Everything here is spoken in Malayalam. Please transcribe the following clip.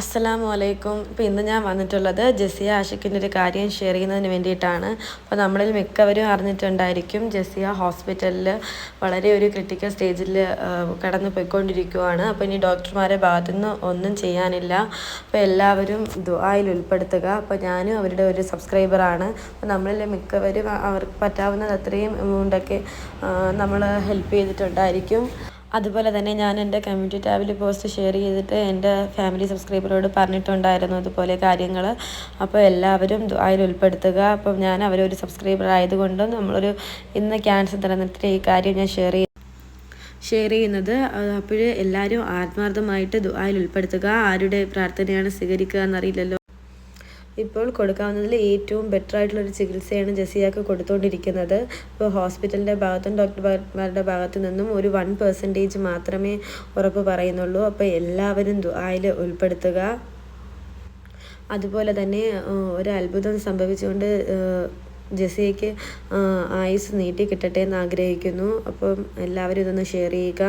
അസ്സലാമു അലൈക്കും ഇപ്പോൾ ഇന്ന് ഞാൻ വന്നിട്ടുള്ളത് ജസിയ ആഷിഖിന്റെ ഒരു കാര്യം ഷെയർ ചെയ്യുന്നതിന് വേണ്ടിയിട്ടാണ്. അപ്പോൾ നമ്മളിൽ മിക്കവരും അറിഞ്ഞിട്ടുണ്ടായിരിക്കും ജസിയ ഹോസ്പിറ്റലിൽ വളരെ ഒരു ക്രിട്ടിക്കൽ സ്റ്റേജിൽ കടന്നു പോയിക്കൊണ്ടിരിക്കുകയാണ് അപ്പോൾ ഇനി ഡോക്ടർമാരെ ഭാഗത്തുനിന്ന് ഒന്നും ചെയ്യാനില്ല. അപ്പോൾ എല്ലാവരും ദുആയിൽ ഉൾപ്പെടുത്തുക. അപ്പോൾ ഞാനും അവരുടെ ഒരു സബ്സ്ക്രൈബറാണ് അപ്പോൾ നമ്മളിൽ മിക്കവരും അവർക്ക് പറ്റാവുന്നത് അത്രയും എമൗണ്ടൊക്കെ നമ്മൾ ഹെൽപ്പ് ചെയ്തിട്ടുണ്ടായിരിക്കും. അതുപോലെ തന്നെ ഞാൻ എന്റെ കമ്മ്യൂണിറ്റി ടാബിൽ പോസ്റ്റ് ഷെയർ ചെയ്തിട്ട് എന്റെ ഫാമിലി സബ്സ്ക്രൈബറോട് പറഞ്ഞിട്ടുണ്ടായിരുന്നു അതുപോലെ കാര്യങ്ങൾ അപ്പോൾ എല്ലാവരും അതിൽ ഉൾപ്പെടുത്തുക. അപ്പം ഞാൻ അവരൊരു സബ്സ്ക്രൈബർ ആയതുകൊണ്ടും നമ്മളൊരു ഇന്ന് ക്യാൻസർ തലനിർത്തിയ ഈ കാര്യം ഞാൻ ഷെയർ ചെയ്തു ഷെയർ ചെയ്യുന്നത്. അപ്പോൾ എല്ലാവരും ആത്മാർത്ഥമായിട്ട് ദുആയിൽ ഉൾപ്പെടുത്തുക. ആരുടെ പ്രാർത്ഥനയാണ് സ്വീകരിക്കുക എന്നറിയില്ലല്ലോ. ഇപ്പോൾ കൊടുക്കാവുന്നതിൽ ഏറ്റവും ബെറ്റർ ആയിട്ടുള്ളൊരു ചികിത്സയാണ് ജസിയാക്ക് കൊടുത്തുകൊണ്ടിരിക്കുന്നത് ഇപ്പോൾ ഹോസ്പിറ്റലിന്റെ ഭാഗത്തും ഡോക്ടർമാരുടെ ഭാഗത്തു നിന്നും ഒരു വൺ പെർസെന്റേജ് മാത്രമേ ഉറപ്പ് പറയുന്നുള്ളൂ. അപ്പോൾ എല്ലാവരും ദുആയിൽ ഉൾപ്പെടുത്തുക. അതുപോലെ തന്നെ ഒരു അത്ഭുതം സംഭവിച്ചുകൊണ്ട് ജസിയയ്ക്ക് ആയുസ് നീട്ടി കിട്ടട്ടെ എന്ന് ആഗ്രഹിക്കുന്നു. അപ്പം എല്ലാവരും ഇതൊന്ന് ഷെയർ ചെയ്യുക.